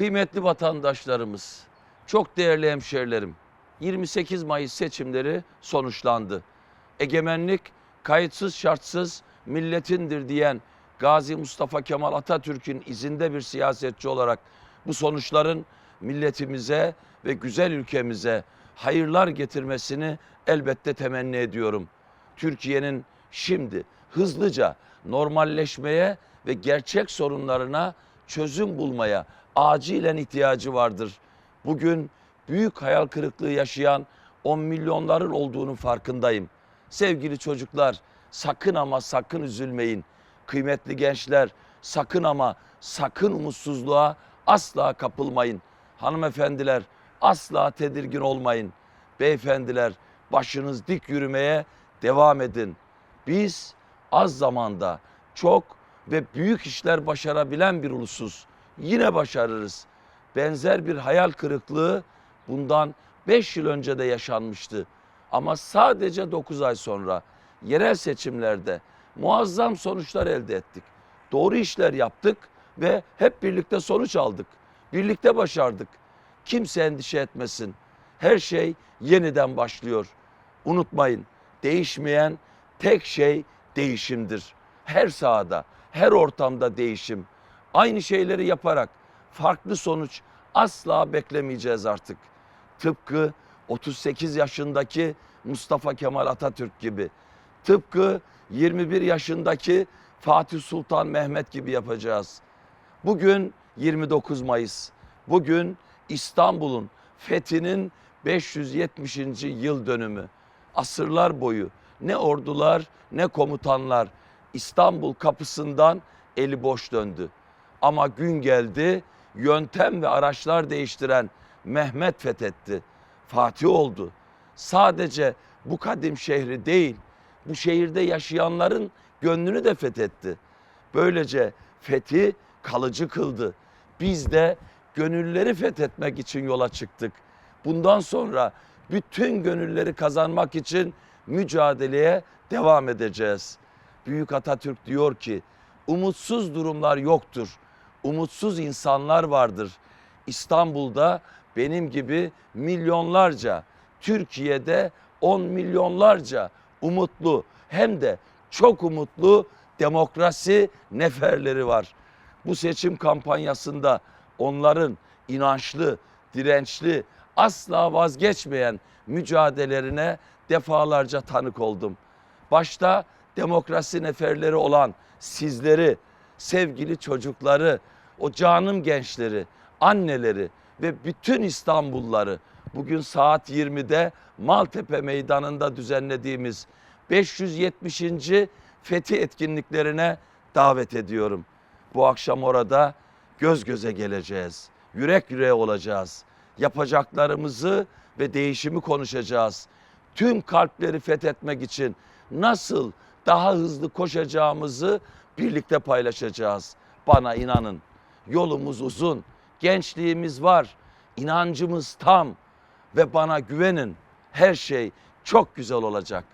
Kıymetli vatandaşlarımız, çok değerli hemşerilerim, 28 Mayıs seçimleri sonuçlandı. Egemenlik kayıtsız şartsız milletindir diyen Gazi Mustafa Kemal Atatürk'ün izinde bir siyasetçi olarak bu sonuçların milletimize ve güzel ülkemize hayırlar getirmesini elbette temenni ediyorum. Türkiye'nin şimdi hızlıca normalleşmeye ve gerçek sorunlarına çözüm bulmaya acilen ihtiyacı vardır. Bugün büyük hayal kırıklığı yaşayan 10 milyonların olduğunu farkındayım. Sevgili çocuklar sakın ama sakın üzülmeyin. Kıymetli gençler sakın ama sakın umutsuzluğa asla kapılmayın. Hanımefendiler asla tedirgin olmayın. Beyefendiler başınız dik yürümeye devam edin. Biz az zamanda çok ve büyük işler başarabilen bir ulusuz. Yine başarırız. Benzer bir hayal kırıklığı bundan 5 yıl önce de yaşanmıştı. Ama sadece 9 ay sonra yerel seçimlerde muazzam sonuçlar elde ettik. Doğru işler yaptık ve hep birlikte sonuç aldık. Birlikte başardık. Kimse endişe etmesin. Her şey yeniden başlıyor. Unutmayın, değişmeyen tek şey değişimdir. Her sahada, her ortamda değişim. Aynı şeyleri yaparak farklı sonuç asla beklemeyeceğiz artık. Tıpkı 38 yaşındaki Mustafa Kemal Atatürk gibi. Tıpkı 21 yaşındaki Fatih Sultan Mehmet gibi yapacağız. Bugün 29 Mayıs. Bugün İstanbul'un fethinin 570. yıl dönümü. Asırlar boyu ne ordular ne komutanlar İstanbul kapısından eli boş döndü. Ama gün geldi, yöntem ve araçlar değiştiren Mehmet fethetti. Fatih oldu. Sadece bu kadim şehri değil, bu şehirde yaşayanların gönlünü de fethetti. Böylece fethi kalıcı kıldı. Biz de gönülleri fethetmek için yola çıktık. Bundan sonra bütün gönülleri kazanmak için mücadeleye devam edeceğiz. Büyük Atatürk diyor ki umutsuz durumlar yoktur. Umutsuz insanlar vardır. İstanbul'da benim gibi milyonlarca, Türkiye'de on milyonlarca umutlu hem de çok umutlu demokrasi neferleri var. Bu seçim kampanyasında onların inançlı, dirençli, asla vazgeçmeyen mücadelelerine defalarca tanık oldum. Başta demokrasi neferleri olan sizleri, sevgili çocukları, o canım gençleri, anneleri ve bütün İstanbulluları bugün saat 20'de Maltepe Meydanı'nda düzenlediğimiz 570. Fethi etkinliklerine davet ediyorum. Bu akşam orada göz göze geleceğiz. Yürek yüreğe olacağız. Yapacaklarımızı ve değişimi konuşacağız. Tüm kalpleri fethetmek için nasıl daha hızlı koşacağımızı birlikte paylaşacağız. Bana inanın. Yolumuz uzun. Gençliğimiz var. inancımız tam ve bana güvenin. Her şey çok güzel olacak.